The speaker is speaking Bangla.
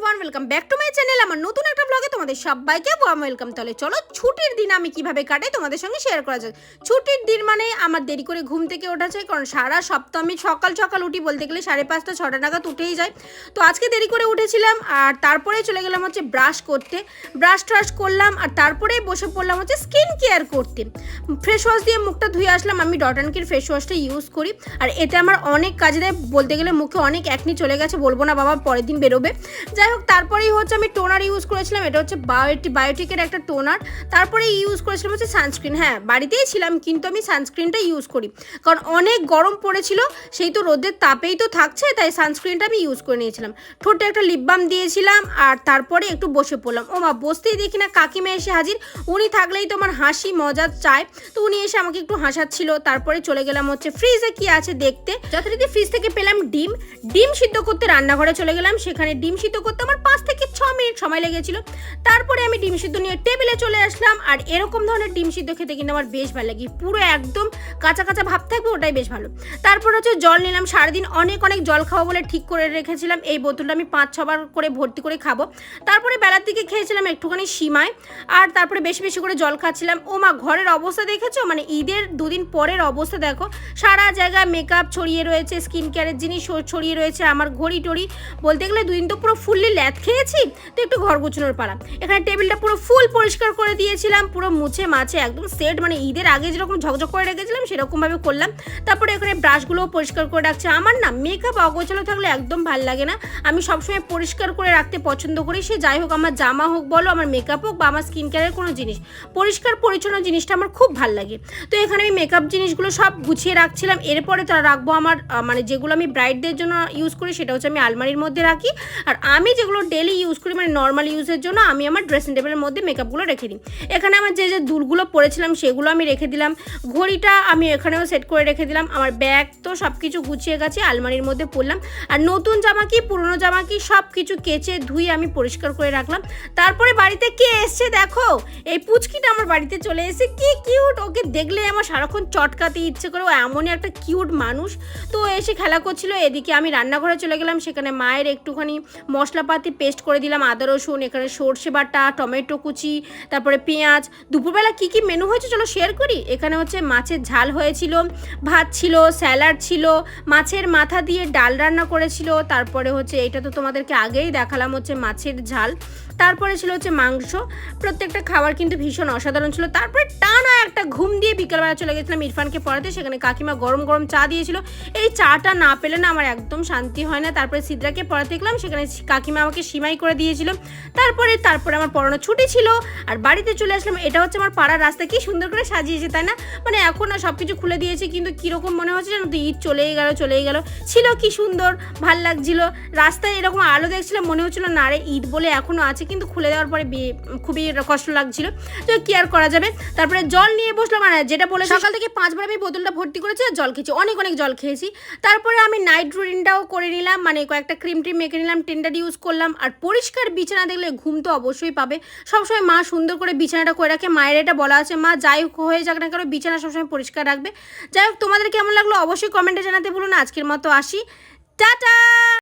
Everyone welcome back to my channel আমার নতুন একটা ব্লগে তোমাদের সবাইকে ওয়ার্ম ওয়েলকাম তাহলে চলো, ছুটির দিন আমি কীভাবে কাটাই তোমাদের সঙ্গে শেয়ার করা যাক। ছুটির দিন মানে আমার দেরি করে ঘুম থেকে ওঠা চাই কারণ সারা সপ্তাহ আমি সকাল সকাল উঠি বলতে গেলে সাড়ে পাঁচটা, ছটা নাগাদ উঠেই যায় তো আজকে দেরি করে উঠেছিলাম, আর তারপরে চলে গেলাম হচ্ছে ব্রাশ করতে। ব্রাশ ট্রাশ করলাম, আর তারপরে বসে পড়লাম হচ্ছে স্কিন কেয়ার করতে। ফ্রেশ ওয়াশ দিয়ে মুখটা ধুয়ে আসলাম, আমি ডটানকির ফেস ওয়াশটা ইউজ করি। আর এতে আমার অনেক কাজে দেয়, বলতে গেলে মুখে অনেক একনি চলে গেছে, বলব না বাবা, পরের দিন বেরোবে। যাই হোক, তারপরেই হচ্ছে আমি টোনার ইউজ করেছিলাম, এটা হচ্ছে বায়োটি, বায়োটিকের একটা টোনার তারপরে ইউজ করেছিলাম হচ্ছে সানস্ক্রিন হ্যাঁ বাড়িতেই ছিলাম, কিন্তু আমি সানস্ক্রিনটা ইউজ করি। কারণ অনেক গরম পড়েছিল, সেই তো রোদের তাপেই তো থাকছে, তাই সানস্ক্রিনটা আমি ইউজ করে নিয়েছিলাম। ঠোঁটে একটা লিপ বাম দিয়েছিলাম, আর তারপরে একটু বসে পড়লাম। ও মা, বসতেই দেখি না কাকিমা এসে হাজির। উনি থাকলেই তো আমার হাসি, মজা চায়। তো উনি এসে আমাকে একটু হাসাচ্ছিল, তারপরে চলে গেলাম হচ্ছে ফ্রিজে কি আছে দেখতে। যথারীতি ফ্রিজ থেকে পেলাম ডিম। ডিম সিদ্ধ করতে রান্নাঘরে চলে গেলাম, সেখানে ডিম সিদ্ধ করতে আমার পাঁচ থেকে ছ মিনিট সময় লেগেছিল। তারপরে আমি ডিম সিদ্ধ নিয়ে টেবিলে চলে আসলাম আর এরকম ধরনের ডিম সিদ্ধ খেতে কিন্তু আমার বেশ ভালো লাগে। পুরো একদম কাঁচা কাঁচা ভাব থাকবে ওটাই বেশ ভালো। তারপর হচ্ছে জল নিলাম, সারাদিন অনেক অনেক জল খাব বলে ঠিক করে রেখেছিলাম। এই বোতলটা আমি পাঁচ ছবার করে ভর্তি করে খাব। তারপরে বেলার দিকে খেয়েছিলাম একটুখানি সীমায় আর তারপরে বেশি বেশি করে জল খাচ্ছিলাম। ও মা, ঘরের অবস্থা দেখেছ? মানে ঈদের দুদিন পরের অবস্থা দেখো। সারা জায়গায় মেকআপ ছড়িয়ে রয়েছে স্কিন কেয়ারের জিনিস ছড়িয়ে রয়েছে, আমার ঘড়ি টড়ি বলতে গেলে দুদিন তো পুরো ফুললি ল্যাথ খেয়েছি? তো একটু ঘর গুছানোর পালা। এখানে টেবিলটা পুরো ফুল পরিষ্কার করে দিয়েছিলাম, পুরো মুছে মাছে একদম সেট। মানে ঈদের আগে যেরকম ঝকঝক করে রেখেছিলাম, সেরকমভাবে করলাম। তারপরে এখানে ব্রাশগুলোও পরিষ্কার করে রাখছি। আমার না মেকআপ অগোছালো থাকলে একদম ভালো লাগে না। আমি সবসময় পরিষ্কার করে রাখতে পছন্দ করি। সে যাই হোক, আমার জামা হোক বলো, আমার মেকআপ হোক বা আমার স্কিন কেয়ারের কোনো জিনিস। পরিষ্কার পরিচ্ছন্ন জিনিসটা আমার খুব ভালো লাগে। তো এখানে আমি মেকআপ জিনিসগুলো সব গুছিয়ে রাখছিলাম। এরপরে তারা রাখব আমার মানে যেগুলো আমি ব্রাইডদের জন্য ইউজ করি, সেটা হচ্ছে আমি আলমারির মধ্যে রাখি। আর আমি যেগুলো ডেলি ইউজ করি মানে নর্মাল ইউজের জন্য আমি আমার ড্রেসিং টেবিলের মধ্যে মেকআপগুলো রেখে দিই। এখানে আমার যে যে দুলগুলো পরেছিলাম, সেগুলো আমি রেখে দিলাম। ঘড়িটা আমি এখানেও সেট করে রেখে দিলাম। আমার ব্যাগ তো সব কিছু গুছিয়ে গেছে আলমারির মধ্যে পরলাম। আর নতুন জামা কি, পুরনো জামা কি সব কিছু কেচে ধুয়ে আমি পরিষ্কার করে রাখলাম। তারপরে বাড়িতে কে এসছে দেখো? এই পুচকিটা আমার বাড়িতে চলে এসে কি কিউট ওকে দেখলে আমার সারাক্ষণ চটকাতে ইচ্ছে করে। ও এমনই একটা কিউট মানুষ। তো এসে খেলা করছিল। এদিকে আমি রান্নাঘরে চলে গেলাম। সেখানে মায়ের একটুখানি মশলাপাতি পেস্ট করে দিলাম, আদা, রসুন, এখানে সর্ষে বাটা, টমেটো কুচি, তারপরে পেঁয়াজ। দুপুরবেলা কি কি মেনু হয়েছে চলো শেয়ার করি? এখানে হচ্ছে মাছের ঝাল হয়েছিল, ভাত ছিল স্যালাড ছিল, মাছের মাথা দিয়ে ডাল রান্না করেছিল, তারপরে হচ্ছে এটা তো তোমাদেরকে আগেই দেখালাম হচ্ছে মাছের ঝাল। তারপরে ছিল হচ্ছে মাংস, প্রত্যেকটা খাবার কিন্তু ভীষণ অসাধারণ ছিল। তারপরে টানা একটা ঘুম দিয়ে বিকেলবেলা চলে গেছিলাম ইরফানকে পড়াতে, সেখানে কাকিমা গরম গরম চা দিয়েছিল। এই চাটা না পেলে না আমার একদম শান্তি হয় না। তারপরে সিদ্রাকে পড়াতে গেলাম সেখানে কাকিমা আমাকে সিমাই করে দিয়েছিল। তারপরে তারপরে আমার পড়ানো ছুটি ছিল। আর বাড়িতে চলে আসলাম। এটা হচ্ছে আমার পাড়ার রাস্তা। কি সুন্দর করে সাজিয়েছে, তাই না? মানে এখন না সব কিছু খুলে দিয়েছে, কিন্তু কীরকম মনে হচ্ছে জানো তো ঈদ চলেই গেল চলেই গেল। ছিল কি সুন্দর, ভালো লাগছিল। রাস্তায় এরকম আলো দেখছিলাম, মনে হচ্ছিল না রে ঈদ বলে এখনও আছে, কিন্তু খুলে দেওয়ার পরে খুবই কষ্ট লাগছিল। তো কি আর করা যাবে? তারপরে জল নিয়ে বসলাম, আর যেটা বলে সকাল থেকে পাঁচবার আমি বোতলটা ভর্তি করেছি আর জল খেয়েছি, অনেক অনেক জল খেয়েছি। তারপরে আমি নাইট রুটিনটাও করে নিলাম মানে কয়েকটা ক্রিম টিম মেখে নিলাম টেন্ডার ইউজ করলাম। আর পরিষ্কার বিছানা দেখলে ঘুম তো অবশ্যই পাবে। সবসময় মা সুন্দর করে বিছানাটা করে রাখে। মায়ের এটা বলা আছে, মা, যাই হোক, হয়ে যাক না কেন, বিছানা সবসময় পরিষ্কার রাখবে। যাই হোক, তোমাদের কেমন লাগল অবশ্যই কমেন্টে জানাতে বলুন আজকের মতো আসি। টাটা!